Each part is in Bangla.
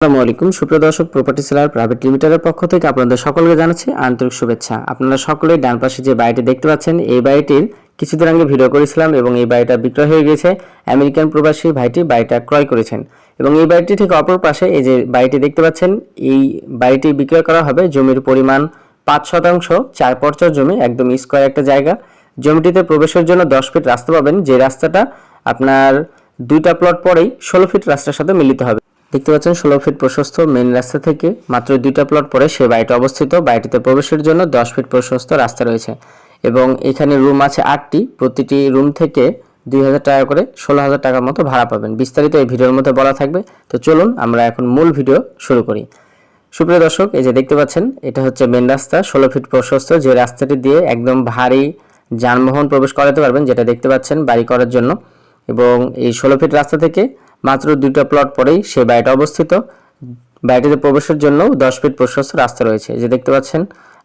আসসালামু আলাইকুম। সুপ্রিয় প্রপার্টি সেলার প্রাইভেট লিমিটেডের পক্ষ থেকে আপনাদের সকলকে জানাচ্ছি আন্তরিক শুভেচ্ছা। আপনারা সকলেই ডান পাশে যে বাড়িটি দেখতে পাচ্ছেন, এই বাড়িটির কিছুদিন আগে ভিডিও করেছিলাম এবং এই বাড়িটা বিক্রয় হয়ে গেছে আমেরিকান প্রবাসী ভাইটি বাড়িটা ক্রয় করেছেন। এবং এই বাড়িটি ঠিক অপর পাশে এই যে বাড়িটি দেখতে পাচ্ছেন, এই বাড়িটি বিক্রয় করা হবে জমির পরিমাণ পাঁচ শতাংশ, চার পর্চার জমি, একদম স্কোয়ার একটা জায়গা। জমিটিতে প্রবেশের জন্য দশ ফিট রাস্তা পাবেন। যে রাস্তাটা আপনার দুইটা প্লট পরেই ষোলো ফিট রাস্তার সাথে মিলিত হবে। দেখতে পাচ্ছেন, ষোলো ফিট প্রশস্ত মেন রাস্তা থেকে মাত্র দুইটা প্লট পরে সে বাড়িটি অবস্থিত। বাড়িটিতে প্রবেশের জন্য দশ ফিট প্রশস্ত রাস্তা রয়েছে এবং এখানে রুম আছে আটটি। প্রতিটি রুম থেকে দুই হাজার টাকা করে ষোলো হাজার টাকার মতো ভাড়া পাবেন। বিস্তারিত এই ভিডিওর মধ্যে বলা থাকবে। তো চলুন, আমরা এখন মূল ভিডিও শুরু করি। সুপ্রিয় দর্শক, এই যে দেখতে পাচ্ছেন, এটা হচ্ছে মেন রাস্তা। ষোলো ফিট প্রশস্ত, যে রাস্তাটি দিয়ে একদম ভারী যানবাহন প্রবেশ করাতে পারবেন, যেটা দেখতে পাচ্ছেন বাড়ি করার জন্য। এবং এই ষোলো ফিট রাস্তা থেকে মাত্র দুইটা প্লট পরেই সেই বাড়িটা অবস্থিত। বাড়িটিতে প্রবেশের জন্য দশ ফিট প্রশস্ত রাস্তা রয়েছে। যে দেখতে পাচ্ছেন,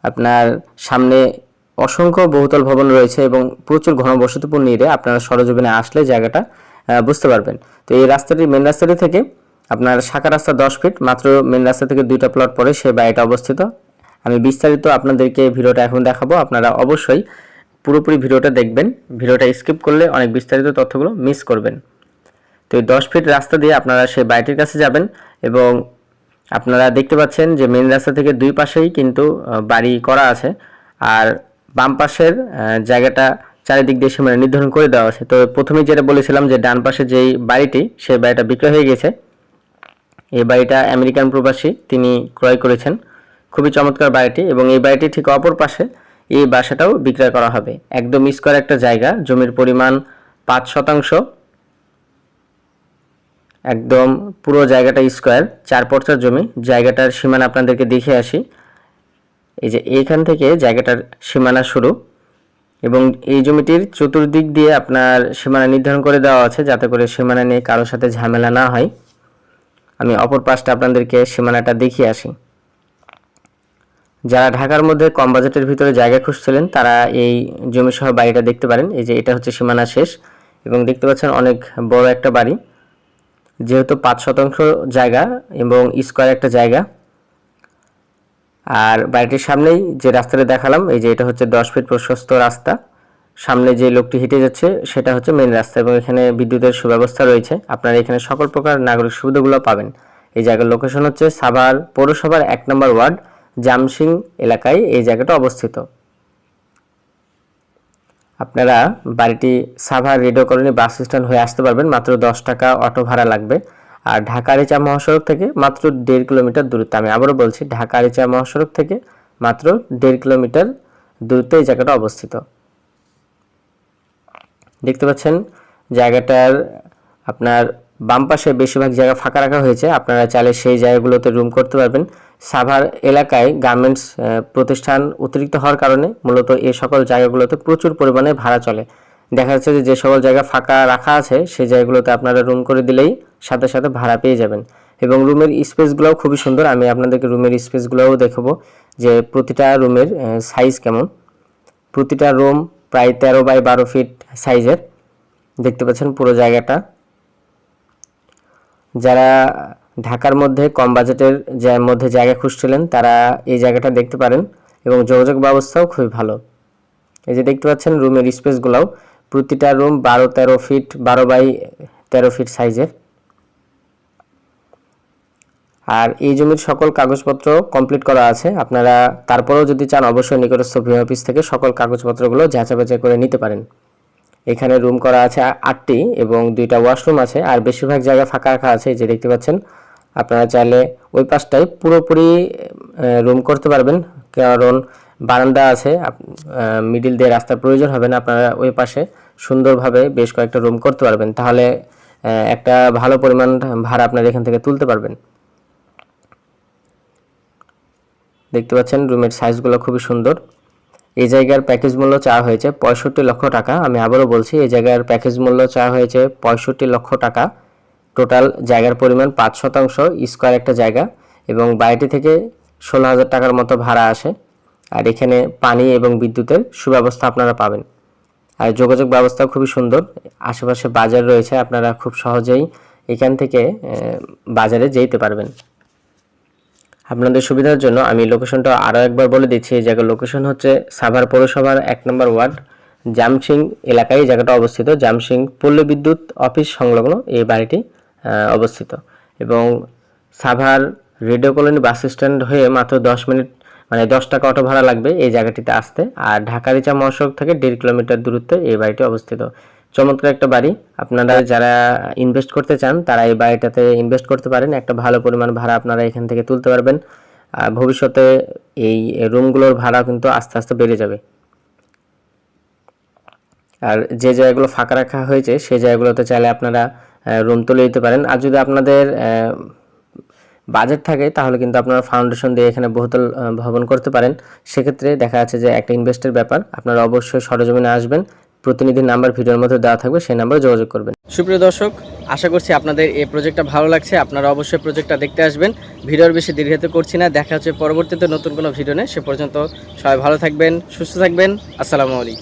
আপনার সামনে অসংখ্য বহুতল ভবন রয়েছে এবং প্রচুর ঘনবসতিপূর্ণ এরিয়া। আপনারা সরজমিনে আসলে জায়গাটা বুঝতে পারবেন। তো এই রাস্তাটি মেন রাস্তাটি থেকে আপনার শাখা রাস্তা দশ ফিট, মাত্র মেন রাস্তা থেকে দুইটা প্লট পরে সেই বাড়িটা অবস্থিত। আমি বিস্তারিত আপনাদেরকে ভিডিওটা এখন দেখাবো। আপনারা অবশ্যই পুরোপুরি ভিডিওটা দেখবেন। ভিডিওটা স্কিপ করলে অনেক বিস্তারিত তথ্যগুলো মিস করবেন। তো এই দশ ফিট রাস্তা দিয়ে আপনারা সেই বাড়িটির কাছে যাবেন এবং আপনারা দেখতে পাচ্ছেন যে মেন রাস্তা থেকে দুই পাশেই কিন্তু বাড়ি করা আছে। আর বাম পাশের জায়গাটা চারিদিক দিয়ে সীমানা নির্ধারণ করে দেওয়া আছে। তো প্রথমেই যেটা বলেছিলাম যে ডান পাশে যেই বাড়িটি, সেই বাড়িটা বিক্রয় হয়ে গেছে। এই বাড়িটা আমেরিকান প্রবাসী, তিনি ক্রয় করেছেন। খুবই চমৎকার বাড়িটি এবং এই বাড়িটি ঠিক অপর পাশে এই বাসাটাও বিক্রয় করা হবে। একদম স্কোয়ার একটা জায়গা, জমির পরিমাণ পাঁচ শতাংশ। একদম পুরো জায়গাটা স্কোয়ার চার পর্চার জমি। জায়গাটার সীমানা আপনাদেরকে দেখে আসি। এই যে এইখান থেকে জায়গাটার সীমানা শুরু। এবং এই জমিটির চতুর্দিক দিয়ে আপনার সীমানা নির্ধারণ করে দেওয়া আছে, যাতে করে সীমানা নিয়ে কারোর সাথে ঝামেলা না হয়। আমি অপর পাশটা আপনাদেরকে সীমানাটা দেখিয়ে আসি। যারা ঢাকার মধ্যে কম বাজেটের ভিতরে জায়গা খুঁজছিলেন, তারা এই জমি সহ বাড়িটা দেখতে পারেন। এই যে এটা হচ্ছে সীমানা শেষ এবং দেখতে পাচ্ছেন অনেক বড় একটা বাড়ি। যেহেতু পাঁচ শতাংশ জায়গা এবং স্কোয়ার একটা জায়গা। আর বাড়িটির সামনেই যে রাস্তাটা দেখালাম, এই যে এটা হচ্ছে দশ ফিট প্রশস্ত রাস্তা। সামনে যে লোকটি হেঁটে যাচ্ছে, সেটা হচ্ছে মেন রাস্তা এবং এখানে বিদ্যুতের সুব্যবস্থা রয়েছে। আপনারা এখানে সকল প্রকার নাগরিক সুবিধাগুলো পাবেন। এই জায়গার লোকেশন হচ্ছে সাভার পৌরসভার এক নম্বর ওয়ার্ড। জামসিং এলাকায় এই জায়গাটা অবস্থিত। আপনারা বাড়িটি Savar radio colony bus stand হয়ে আসতে পারবেন, মাত্র দশ টাকা অটো ভাড়া লাগবে। আর ঢাকা আরিচা মহাসড়ক থেকে মাত্র দেড় কিলোমিটার দূরত্ব, আমি আবারও বলছি, ঢাকা আরিচা মহাসড়ক থেকে মাত্র দেড় কিলোমিটার দূরত্বে এই জায়গাটা অবস্থিত। দেখতে পাচ্ছেন, জায়গাটার আপনার বাম পাশে বেশিরভাগ জায়গা ফাঁকা রাখা হয়েছে। আপনারা চাইলে সেই জায়গাগুলোতে রুম করতে পারবেন। সাভার এলাকায় গার্মেন্টস প্রতিষ্ঠান অতিরিক্ত হওয়ার কারণে মূলত এ সকল জায়গাগুলোতে প্রচুর পরিমাণে ভাড়া চলে। দেখা যাচ্ছে যে যে সকল জায়গা ফাঁকা রাখা আছে, সেই জায়গাগুলোতে আপনারা রুম করে দিলেই সাথে সাথে ভাড়া পেয়ে যাবেন। এবং রুমের স্পেসগুলোও খুবই সুন্দর। আমি আপনাদেরকে রুমের স্পেসগুলোও দেখাবো যে প্রতিটা রুমের সাইজ কেমন। প্রতিটা রুম প্রায় তেরো বাই বারো ফিট সাইজের দেখতে পাচ্ছেন পুরো জায়গাটা। যারা ঢাকার মধ্যে কম বাজেটের যে মধ্যে জায়গা খুঁজছিলেন, তারা এই জায়গাটা দেখতে পারেন এবং যোগাযোগ ব্যবস্থাও খুবই ভালো। এই যে দেখতে পাচ্ছেন রুমের স্পেসগুলোও, প্রতিটা রুম বারো তেরো ফিট, বারো বাই তেরো ফিট সাইজের। আর এই জমির সকল কাগজপত্র কমপ্লিট করা আছে। আপনারা তারপরেও যদি চান, অবশ্যই নিকটস্থ ভিও অফিস থেকে সকল কাগজপত্রগুলো যাচাই বাছাই করে নিতে পারেন। এখানে রুম করা আছে আটটি এবং দুইটা ওয়াশরুম আছে, আর বেশিরভাগ জায়গা ফাঁকা রাখা আছে যে দেখতে পাচ্ছেন। আপনারা চাইলে ওই পাশটায় পুরোপুরি রুম করতে পারবেন, কারণ বারান্দা আছে মিডিল দিয়ে রাস্তার প্রয়োজন হবে না, আপনারা ওই পাশে সুন্দরভাবে বেশ কয়েকটা রুম করতে পারবেন। তাহলে একটা ভালো পরিমাণ ভাড়া আপনারা এখান থেকে তুলতে পারবেন। দেখতে পাচ্ছেন রুমের সাইজগুলো খুবই সুন্দর। এই জায়গার প্যাকেজ মূল্য চাওয়া হয়েছে পঁয়ষট্টি লক্ষ টাকা। আমি আবারও বলছি, এই জায়গার প্যাকেজ মূল্য চাওয়া হয়েছে পঁয়ষট্টি লক্ষ টাকা। টোটাল জায়গার পরিমাণ পাঁচ শতাংশ স্কোয়ার একটা জায়গা এবং বাড়িটি থেকে ষোলো হাজার টাকার মতো ভাড়া আসে। আর এখানে পানি এবং বিদ্যুতের সুব্যবস্থা আপনারা পাবেন। আর যোগাযোগ ব্যবস্থা খুবই সুন্দর। আশেপাশে বাজার রয়েছে, আপনারা খুব সহজেই এখান থেকে বাজারে যেতে পারবেন। আপনাদের সুবিধার জন্য আমি লোকেশনটা আরও একবার বলে দিচ্ছি। এই জায়গার লোকেশন হচ্ছে সাভার পৌরসভার এক নম্বর ওয়ার্ড জামসিং এলাকায় এই জায়গাটা অবস্থিত। জামসিং পল্লী বিদ্যুৎ অফিস সংলগ্ন এই বাড়িটি অবস্থিত। এবং Savar radio colony bus stand হয়ে মাত্র দশ মিনিট মানে দশ টাকা অটো ভাড়া লাগবে এই জায়গাটিতে আসতে। আর ঢাকা রিচা মহাসড়ক থেকে দেড় কিলোমিটার দূরত্বে এই বাড়িটি অবস্থিত। চমৎকার একটা বাড়ি। আপনারা যারা ইনভেস্ট করতে চান, তারা এই বাড়িটাতে ইনভেস্ট করতে পারেন। একটা ভালো পরিমাণ ভাড়া আপনারা এখান থেকে তুলতে পারবেন। আর ভবিষ্যতে এই রুমগুলোর ভাড়া কিন্তু আস্তে আস্তে বেড়ে যাবে। আর যে জায়গাগুলো ফাঁকা রাখা হয়েছে, সেই জায়গাগুলোতে চাইলে আপনারা রুম তুলে দিতে পারেন। আর যদি আপনাদের বাজেট থাকে, তাহলে কিন্তু আপনারা ফাউন্ডেশন দিয়ে এখানে বহুতল ভবন করতে পারেন। সেক্ষেত্রে দেখা যাচ্ছে যে একটা ইনভেস্টের ব্যাপার। আপনারা অবশ্যই সরজমিনে আসবেন। প্রতিনিধির নাম্বার, ভিডিওর মধ্যে দেওয়া থাকবে, সেই নাম্বারে যোগাযোগ করবেন। সুপ্রিয় দর্শক, আশা করছি আপনাদের এই প্রজেক্টটা ভালো লাগছে। আপনারা অবশ্যই প্রজেক্টটা দেখতে আসবেন। ভিডিওর বেশি দীর্ঘায়িত করছি না। দেখা হচ্ছে পরবর্তীতে নতুন কোনো ভিডিও নেই সে পর্যন্ত সবাই ভালো থাকবেন, সুস্থ থাকবেন। আসসালামু আলাইকুম।